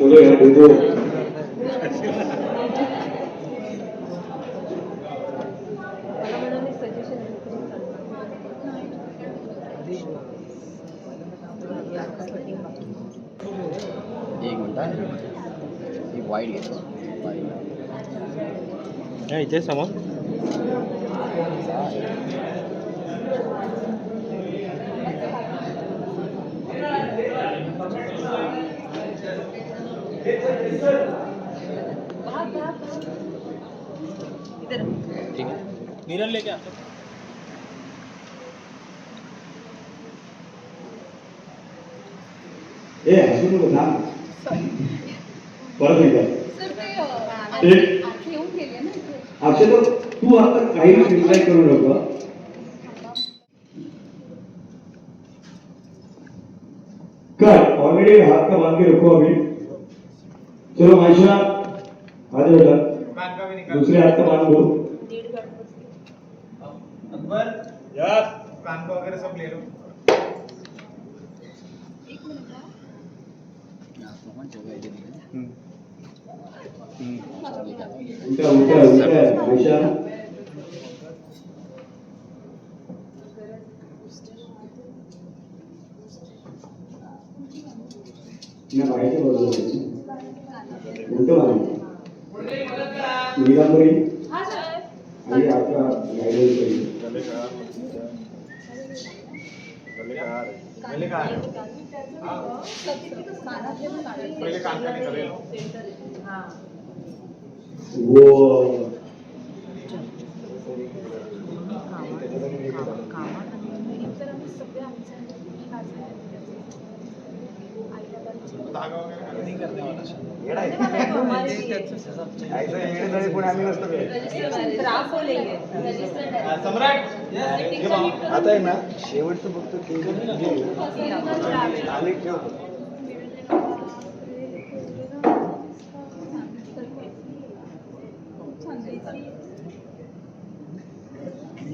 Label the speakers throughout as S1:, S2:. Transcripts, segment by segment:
S1: चलो यार देखो
S2: मला म्हणाले सजेशन
S3: एक मिनिट एक वाईट घ्यायचं
S4: नाही इथे समोर
S3: ठीक
S4: मिरर लेके आता
S1: ए हसू नको थांब परत एकदा
S5: सर ते अ,
S1: ते-. अक्षय तू आता काही रिप्लाय करू नको कर ऑलरेडी हाथ का बाँध के रखो अभी। चलो माइशा आ बेटा दूसरे हाथ का मान लो
S6: अकबर कान को वगैरह सब ले लो
S5: एक मिनिट
S1: उल्टा उल्टा उल्टा ना बाहेरच्या बाजूला बोल रहा बांधायचं. निरांबरी
S5: हा सर
S1: आणि आपला गायडन्स पाहिजे
S7: आता आहे ना शेवटचं फक्त ते आणि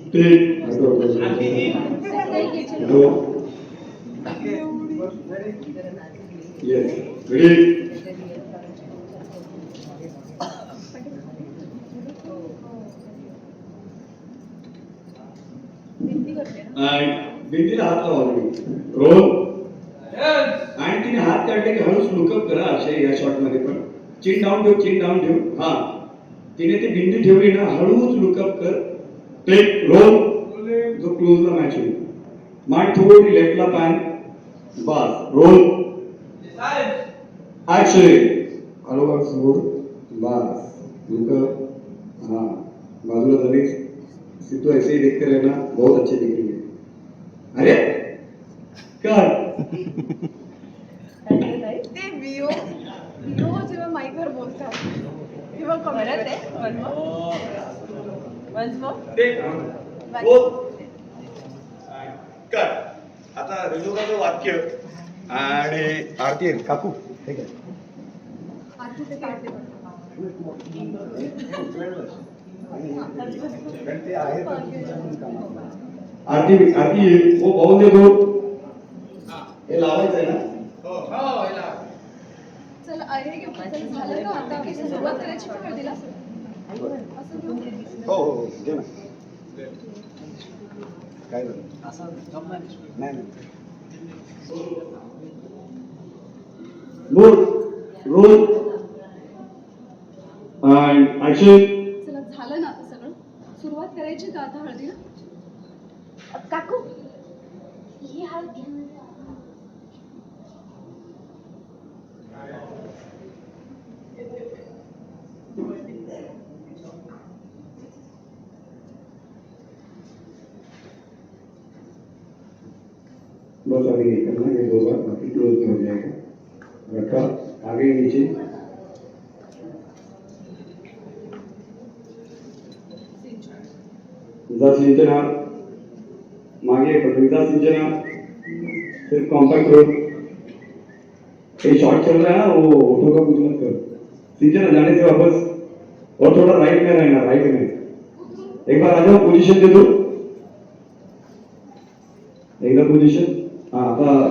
S1: ठीक भिंतीला हात लावा रोल आणि तिने हात काढले की हळूच लुकअप करा अक्षय या शॉटमध्ये पण. चिन डाऊन ठेव चिन डाऊन ठेव. हा. तिने ती भिंती ठेवली ना हळूच लुकअप कर. टेक रोल जो क्लोजला मॅच होईल. मान थोडी लेफ्टला पॅन बस. रोल ऍक्शन हळूहळू समोर बस लुकअप हाँ बाजूला जरी सिद्धू ऐसे ही देखते रहना. बहुत अच्छे दिखेंगे अरे! कर
S5: ते विओ विओ जेव्हा माईकवर बोलतात तेव्हा कळत
S6: देख बोल कर आता रिजूचं वाक्य? आणि
S7: आरती काकू? ठीक आहे.
S1: आरती आरती वो पाहून दे हे लावायचं आहे ना
S6: हो हो
S5: चल अरे झालं का आता आपण सुरुवात करायची का दिला असं घेऊ
S7: हो हो हो दे ना. काय झालं? नाही नाही.
S1: बोल रोल and action.
S5: चला झालं ना आता सगळं. सुरुवात करायची का आता हळदीला? काकू ही हळद घ्या.
S1: बस अभी नहीं करना ये दो बार बाकी क्लोज में हो जाएगा रखा आगे नीचे विदा सिंचना मागे पकड़ विदा सिंचना फिर कॉम्पैक्ट रोड ये शॉर्ट चल रहा है ना वो ऑटो का कुछ मत कर सिंचना जाने से वापस और थोड़ा राइट में रहना राइट में एक बार आ जाओ पोजीशन दे दो एकदा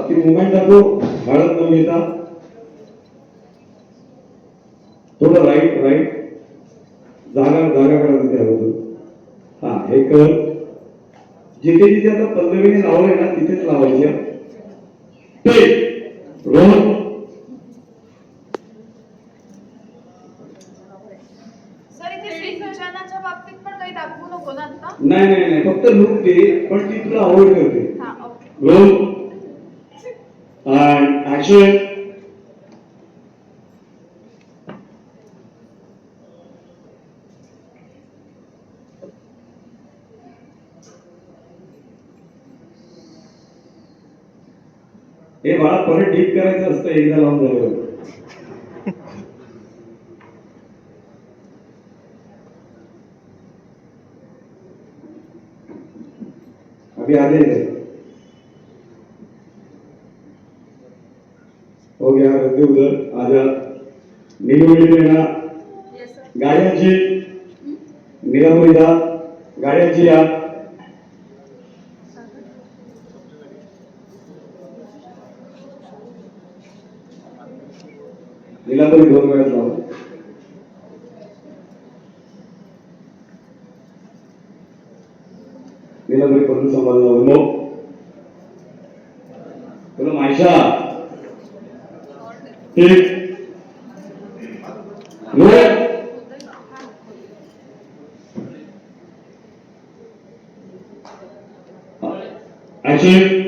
S1: कि तो घालत न घेता थोडं राईट राईट जागा
S7: जागा करायचं त्याबद्दल हा हे कळ जिथे जिथे आता पल्लवीने लावलंय ना तिथेच लावायचे ते रोहन. नाही नाही नाही. फक्त लूक दे पण ती. तुला आवड करते
S3: रोहन. ओके
S7: रोल हे बाळा परत डीप करायचं असतं एकदा लावून झालं अभी आधे थे गया रद्दी उधर आजा नीलू मिळून येणार
S3: येस सर
S7: गाड्यांची. निरामुरीदा गाड्यांची या निलांबरी दोन वेळाच लावा निलांबरी परत संवाद लावा नो तुला मायशा ठीक no Action.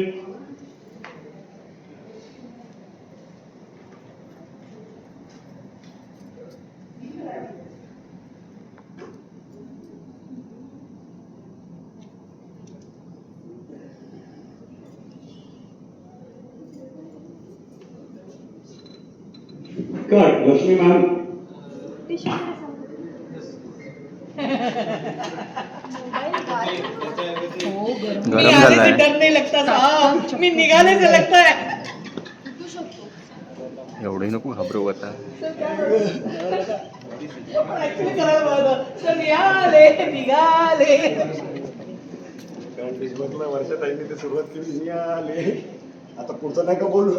S7: Cut. Lakshmi ma'am.
S5: मी आले से डर नहीं लगता साहब. मी निघाले से लगता है
S8: एवढंही नको घाबरू आता.
S5: निघाले निघाले
S1: डिस्बर्सला वर्षात ते सुरुवात केली आले आता पुढचं नाही का बोलू?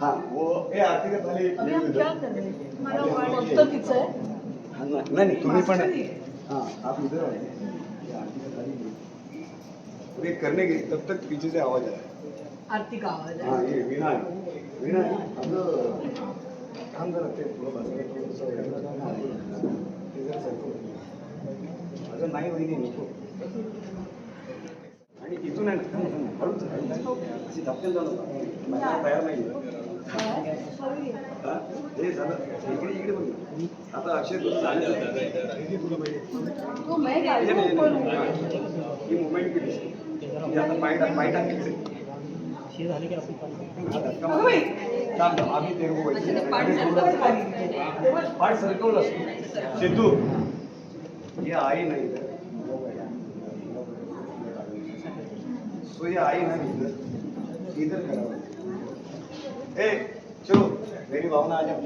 S1: हा. वो ए आरती का थाली
S9: अभी हम क्या कर रहे हैं
S3: मला वाटतं
S9: फक्त तिचं. आहे
S1: हा, नाही नाही, तुम्ही पण हाँ आप इधर आइए ये आरती का थाली लो। और ये करने के तब तक पीछे से आवाज आया
S9: आरती का आवाज
S1: हाँ ये वीणा है वीणा है आपलं काम जरा ते थोडं बाजूला थोडंसं वेगळं काम आहे. ते जरा सरकवलं. अगं नाही वहिनी नको. आणि इथून आहे ना हळूच हळूच. अशी धपकेल नका माझ्या तयार नाही हा? हे झालं इकडे इकडे बघ ना. आता अक्षय तुझं झालं हे
S9: हूँ.
S1: ही मुवमेंट केली ही आता पाय पाय. हा. आम्ही. पाठ सरकवलं सिद्धू ही आई नाही. सो ये आई नाही इधर खड़ा ए चलो मेरी भावना आ जाओ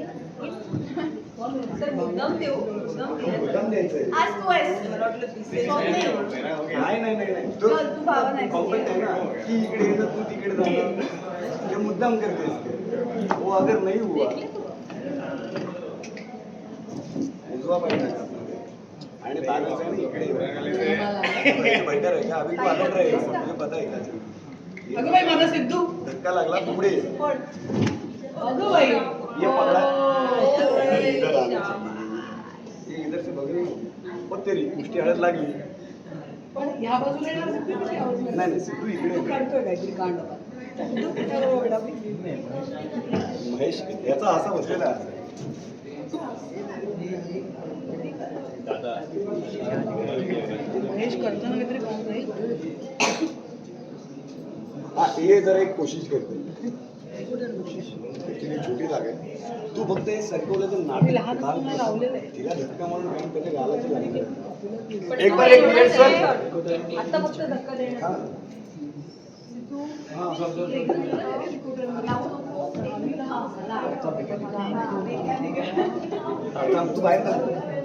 S9: सर मुद्दाम देऊ मुद्दाम दिलं.
S1: मुद्दाम द्यायचंय
S3: आज तू आहेस
S9: मला वाटलं दिसेल.
S1: नाही नाही नाही नाही तो
S3: चल, तू भावा नाही.
S1: कॉम्पेक्ट आहे ना की इकडे येतं तू तिकडे जाणार हे मुद्दाम करतेस वो अगर नहीं हुआ पाहिजे आणि ना इकडे बेटर आहे का अभी तू आदत रहे मुझे पता है
S5: अगं बाई माझा सिद्धू
S1: धक्का लागला पुढे ये.
S5: अगं बाई
S1: ये पकड़ा इधर. ये इधर से बघली हो तेरी मुष्टी हळद लागली
S5: पण ह्या बाजूला येणार
S1: नाही नाही सिद्धू इकडे ये.
S5: काढतोय काहीतरी कांड.
S1: महेश याचा असा बसलेला आहे.
S5: महेश करताना काहीतरी काम नाही
S1: हा ये जरा एक कोशिश करते छोटी जागा आहे. तू फक्त हे सरकवलं नाटक. तिला धक्का मारून काढून त्याच्या गालाची लागली
S9: पण
S1: एक
S9: तो
S1: बार एक मिनिट सर.
S9: आता फक्त धक्का देणार
S1: हा. थांब, तू बाहेर.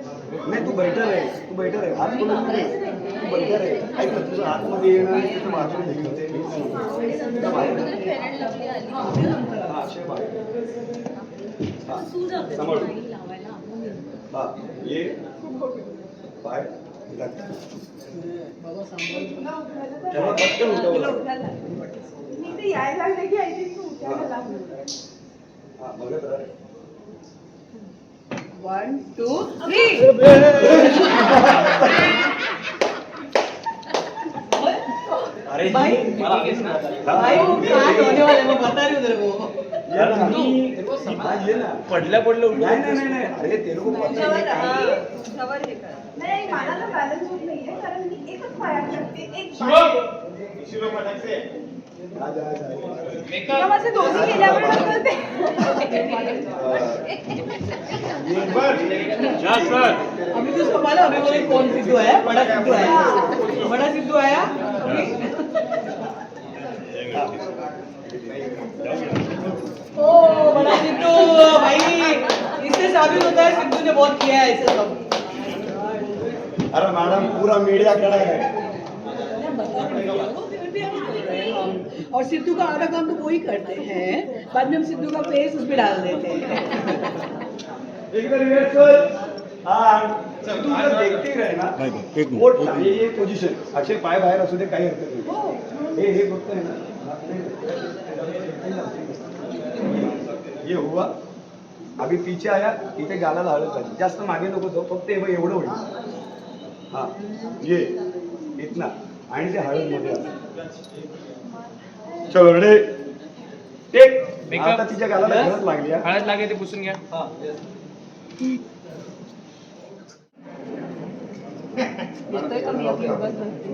S1: नाही तू बैठर आहे. तू बैठर आहे. हात नाही. तू बैठर आहे. ऐक ना तुझं आतमध्ये येणं तिथं. त्या बाहेर. हा. हा. हा, ये. बाहेर तेव्हा पटकन उठवलं.
S9: मी ते यायला लागले की आय थिंक उठायला लागलं.
S1: हा, बघत राहा.
S5: वन टू थ्री
S1: अरे
S5: भाई
S1: मला
S5: भाई वो काट होने वाले मैं बता रही हूँ तेरे को
S1: ये ना. हा, ये ना.
S6: पडल्या पडलं
S1: नाही नाही नाही नाही अरे ते लोक
S9: तुझ्यावर हा, तुझ्यावर हे कर
S10: नाही मला ना बॅलन्स होत नाहीये कारण मी एकच पायात टाकते एक पाय
S9: तेव्हा माझे दोन्ही गेल्यावर नंतर
S5: अभी तो उसको अभी बोले कौन सिद्धू आया? बड़ा सिद्धू आया। बड़ा सिद्धू आया। ओ बड़ा सिद्धू भाई इससे साबित होता है सिद्धू ने बहुत किया है ऐसे सब
S1: अरे मैडम पूरा मीडिया खड़ा है।
S5: और सिद्धू का आधा काम तो वो ही करते हैं। बाद में हम सिद्धू का फेस उस पर डाल देते हैं।
S1: हाँ तू देखते ही रहे ना वो ये ये पोजीशन अक्षय पाय बाहेर असू दे काही हरकत नाही। हे हे फक्त आहे ना ये हुआ अभी पीछे आया इथे गालाला हळद झाली जास्त मागे नको जाऊ फक्त हे एवढं होईल. हा ये इतना. आणि ते हळदमध्ये आलं. चलो रेडी टेक आता तिच्या गालाला हळद लागली हा.
S6: हळद लागे ते पुसून घ्या.
S9: येतोय का मी आपली उगाच म्हणते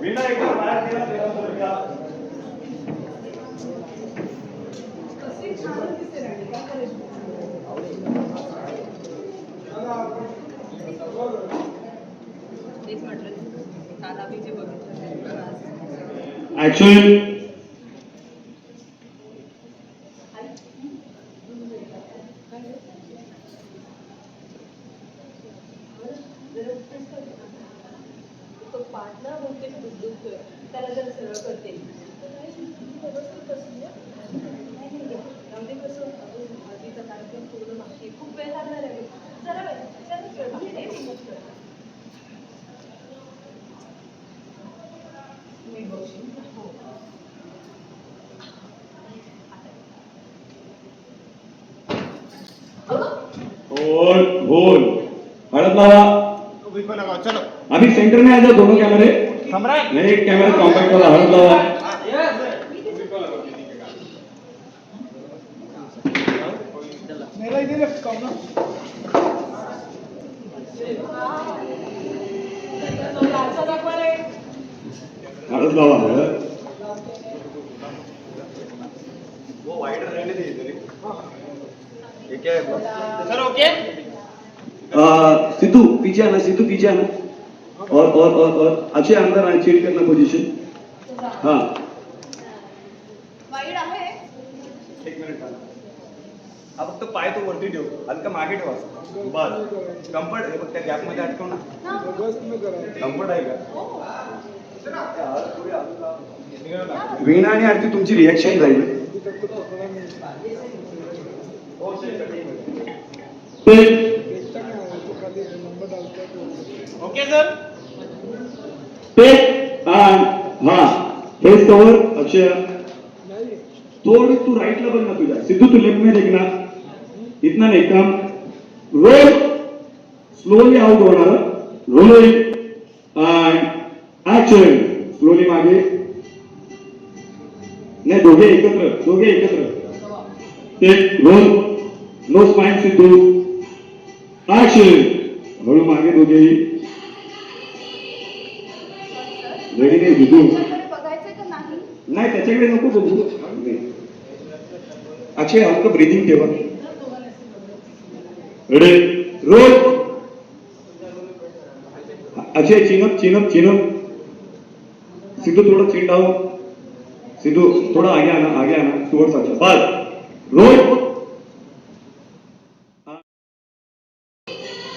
S1: वीणा एकदम बाहेर गेला तेव्हा बरं का?
S9: तेच म्हटलं काल आम्ही जे बघितलं आज
S7: ऍक्शन
S9: तो पार्टनर बहुतेक दुखतोय त्याला जर सरळ करते त्यामध्ये कसं अजून हळदीचा कार्यक्रम पूर्ण बाकी आहे. खूप वेळ लागणार आहे जरा वेळ जरा वेळ बाकी आहे. मी बघते. मी बघशील हो
S7: होल होल हळद लावा अभी सेंटर में आ जाओ दोनों कैमरे नहीं एक कैमरा कॉम्पैक्ट वाला हळद लावा हळद लावा हळद
S1: वो वाइड रहने दे इधर ही. ये क्या है? बॉस?
S6: सर ओके
S7: आ, सिद्धू पीछे आना सिद्धू पीछे आना। और और और और। अक्षय अंदर आना चेंज करना पोजीशन हाँ।
S10: आहे।
S1: एक मिनिट थांब. हा फक्त पाय तो वरती ठेव हलका मागे ठेवा बस. कम्फर्ट हे बघ त्या गॅपमध्ये अटकव ना. कम्फर्ट आहे का? वीणा आणि आरती तुमची रिॲक्शन राहील.
S6: ओके सर
S7: टेक आणि हा हेच कवर अक्षय. थोड़ी तू राईटला बघ ना तुझ्या. सिद्धू तू लेफ्टमध्ये ना. इतना नाही काम रोल. स्लोली आउट होणार रोल अँड ऍक्शन स्लोली मागे. नाही दोघे एकत्र. दोघे एकत्र. ते roll no spine Siddhu. Action हळू मागे दोघेही.
S10: बघायचंय का नाही?
S7: त्याच्याकडे नको बघू. अक्षय हलकं ब्रिदिंग ठेवा. Ready roll Akshay chin up chin up chin up Siddhu थोड़ा डाउन सिद्धू थोड़ा आगे आना आगे आना टुवर्ड्स अच्छा बस. रोल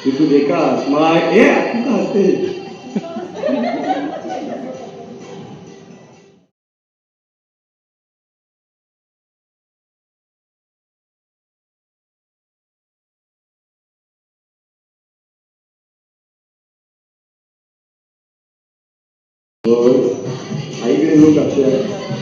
S7: सिद्धू देखा स्माइल ए हंसते.
S1: आईकडे लोक अक्षय